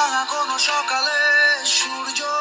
ভাঙা কোনো সকালে সূর্যটাকে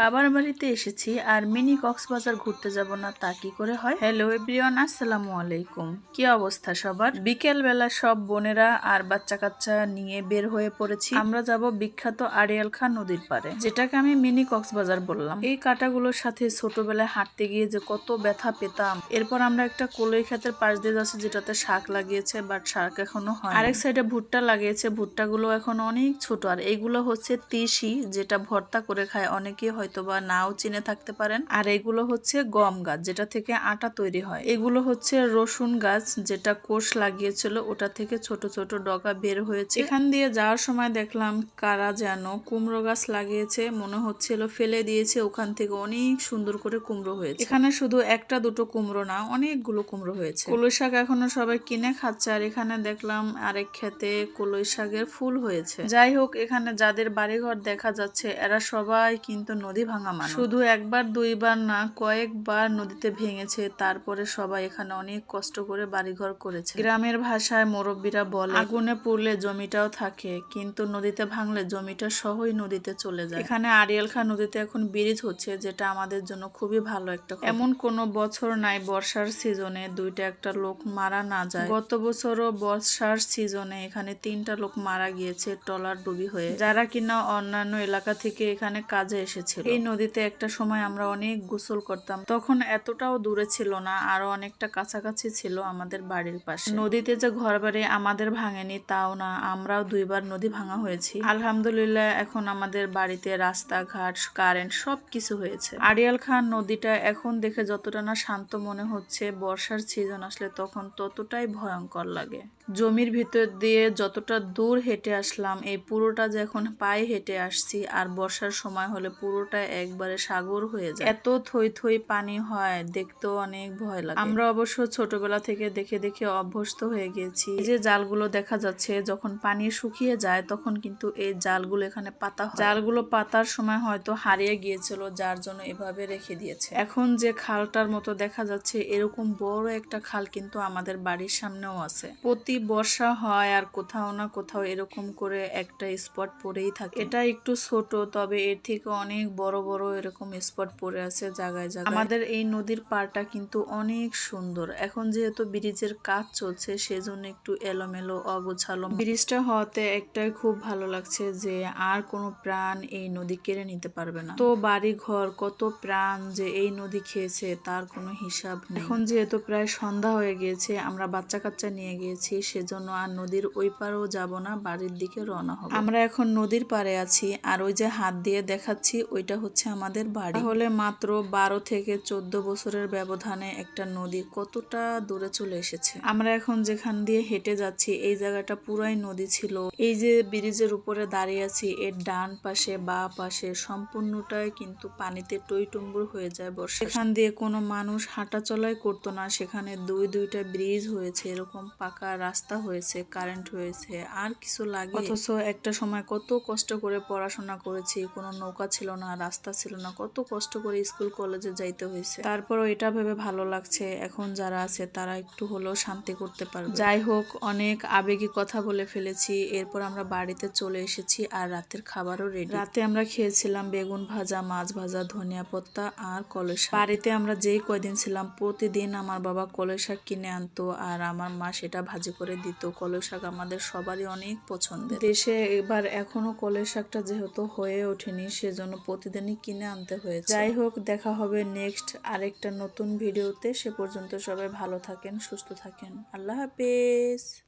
বাবার বাড়িতে এসেছি আর মিনি কক্সবাজার ঘুরতে যাব না, তা কি করে হয়? হ্যালো এভরিওয়ান আসসালামু আলাইকুম। কি অবস্থা সবার? বিকেল বেলা সব বোনেরা আর বাচ্চা কাচ্চা নিয়ে বের হয়ে পড়েছি। আমরা যাব বিখ্যাত আড়িয়াল খান নদীর পারে যেটাকে আমি মিনি কক্সবাজার বললাম। এই কাটাগুলোর সাথে ছোটবেলায় হাঁটতে গিয়ে যে কত ব্যথা পেতাম। এরপর আমরা একটা কলই ক্ষেতের পাশ দিয়ে যাচ্ছি, যেটাতে শাক লাগিয়েছে বাট শাক এখনও হয় আরেক সাইডে ভুট্টা লাগিয়েছে, ভুট্টাগুলো এখন অনেক ছোট। আর এগুলো হচ্ছে তিসি, যেটা ভর্তা করে খায় অনেকে হয়তো বা নাও চিনে থাকতে পারেন। আর এগুলো হচ্ছে গম গাছ, যেটা থেকে আটা তৈরি হয়। এগুলো হচ্ছে রসুন গাছ, যেটা কোষ লাগিয়েছিল, ওটা থেকে ছোট ছোট ডগা বের হয়েছে। এখান দিয়ে যাওয়ার সময় দেখলাম কারা যেন কুমড়ো গাছ লাগিয়েছে, মনে হচ্ছিল ফেলে দিয়েছে, ওখান থেকে অনেক সুন্দর করে কুমড়ো হয়েছে। এখানে শুধু একটা দুটো কুমড়ো না, অনেকগুলো কুমড়ো হয়েছে। কলই শাক এখনও সবাই কিনে খাচ্ছে, আর এখানে দেখলাম আরেক খেতে কলই শাকের ফুল হয়েছে। যাই হোক, এখানে যাদের বাড়িঘর দেখা যাচ্ছে, এরা সবাই কিন্তু নদী ভাঙা মানুষ। শুধু একবার, দুইবার না, কয়েকবার নদীতে ভেঙেছে। তারপরে সবাই এখানে অনেক কষ্ট করে বাড়িঘর করেছে। গ্রামের ভাষায় মুরব্বীরা বলে, আগুনে পুড়লে জমিটাও থাকে, কিন্তু নদীতে ভাঙলে জমিটা সহই নদীতে চলে যায়। এখানে আড়িয়াল খা নদীতে এখন ব্রিজ হচ্ছে, যেটা আমাদের জন্য খুবই ভালো একটা এমন কোনো বছর নাই বর্ষার সিজনে দুইটা একটা লোক মারা না যায়। গত বছরও বর্ষার সিজনে এখানে তিনটা লোক মারা গিয়েছে, টলার ডুবি হয়ে। যারা কিনা অন্যান্য এলাকা থেকে এখানে কাজে এসেছিল। এই নদীতে একটা সময় আমরা অনেক গোসল করতাম। তখন এতটাও দূরে ছিল না, আরও অনেকটা কাছাকাছি ছিল আমাদের বাড়ির পাশে। নদীতে যে ঘর বাড়ি আমাদের ভাঙেনি, তাও না, আমরাও দুইবার নদী ভাঙা হয়েছি। আলহামদুলিল্লাহ, এখন আমাদের বাড়িতে রাস্তাঘাট কারেন্ট সব কিছু হয়েছে। আড়িয়াল খান নদীটা এখন দেখে যতটা না শান্ত মনে হচ্ছে, বর্ষার সিজন আসলে তখন ততটাই ভয়ঙ্কর লাগে। জমির ভিতর দিয়ে যতটা দূর হেঁটে আসলাম, এই পুরোটা যে এখন পায়ে হেঁটে আসছি, আর বর্ষার সময় হলে পুরোটা একবারে সাগর হয়ে যায়। এত থই থই পানি হয় দেখতেও অনেক ভয় লাগে। আমরা অবশ্য ছোটবেলা থেকে দেখে দেখে অভ্যস্ত হয়ে গেছি। এই যে জালগুলো দেখা যাচ্ছে যখন পানি শুকিয়ে যায় তখন কিন্তু এই জালগুলো এখানে পাতা হয়। জালগুলো পাতার সময় হয়তো হারিয়ে গিয়েছিল যার জন্য এভাবে রেখে দিয়েছে। এখন যে খালটার মতো দেখা যাচ্ছে এরকম বড় একটা খাল কিন্তু আমাদের বাড়ির সামনেও আছে। প্রতি বর্ষা হয় আর কোথাও না কোথাও এরকম করে একটা স্পট পড়েই থাকে। এটা একটু ছোট তবে এর থেকে অনেক বড় বড় এরকম স্পট পড়ে আছে জায়গায় জায়গায়। আমাদের এই নদীর পাড়টা কিন্তু অনেক সুন্দর। এখন যেহেতু ব্রিজের কাজ চলছে, সেজন্য একটু এলোমেলো, অগোছালো। ব্রিজটা হওয়াতে একটাই খুব ভালো লাগছে যে আর কোনো প্রাণ এই নদী কেড়ে নিতে পারবে না। তো বাড়ি ঘর কত প্রাণ যে এই নদী খেয়েছে, তার কোনো হিসাব নেই। এখন যেহেতু প্রায় সন্ধ্যা হয়ে গিয়েছে, আমরা বাচ্চা কাচ্চা নিয়ে গিয়েছি, সেজন্য আর নদীর ওই পারেও যাব না, বাড়ির দিকে রওনা হব। আমরা এখন নদীর পাড়ে আছি, আর ওই যে হাত দিয়ে দেখাচ্ছি, ওইটা হচ্ছে আমাদের বাড়ি। তাহলে মাত্র বারো থেকে চোদ্দ বছরের ব্যবধানে একটা নদী কতটা দূরে চলে এসেছে? আমরা এখন যেখান দিয়ে হেঁটে যাচ্ছি এই জায়গাটা পুরাই নদী ছিল। এই যে ব্রিজের উপরে দাঁড়িয়ে আছি এর ডান পাশে বা পাশে সম্পূর্ণটাই কিন্তু পানিতে টইটুম্বুর হয়ে যায় বর্ষা। এখান দিয়ে কোনো মানুষ হাঁটা চলাই করতো না সেখানে দুই দুইটা ব্রিজ হয়েছে এরকম পাকা রাস্তা হয়েছে কারেন্ট হয়েছে আর কিছু লাগে। অথচ একটা সময় কত কষ্ট করে পড়াশোনা করেছি কোনো নৌকা ছিল না রাস্তা ছিল না। কত কষ্ট করে স্কুল কলেজে যাইতে হয়েছে। তারপরও এটা ভেবে ভালো লাগছে এখন যারা আছে তারা একটু হলেও শান্তি করতে পারবে। যাই হোক অনেক আবেগী কথা বলে ফেলেছি। এরপর আমরা বাড়িতে চলে এসেছি আর রাতের খাবারও রেডি রাতে আমরা খেয়েছিলাম বেগুন ভাজা মাছ ভাজা ধনিয়া পত্তা আর শাক। বাড়িতে আমরা যেই কয়দিন ছিলাম প্রতিদিন আমার বাবা কলই শাক কিনে আনতো আর আমার মা সেটা ভাজি করে দিত। কলই শাক আমাদের সবারই অনেক পছন্দের। দেশে এবার এখনও কলই শাকটা যেহেতু হয়ে ওঠেনি সেজন্য প্রতিদিনই কিনে আনতে হয়েছে। যাই হোক, দেখা হবে নেক্সট আরেকটা নতুন ভিডিওতে। সে পর্যন্ত সবাই ভালো থাকেন, সুস্থ থাকেন। আল্লাহ হাফেজ।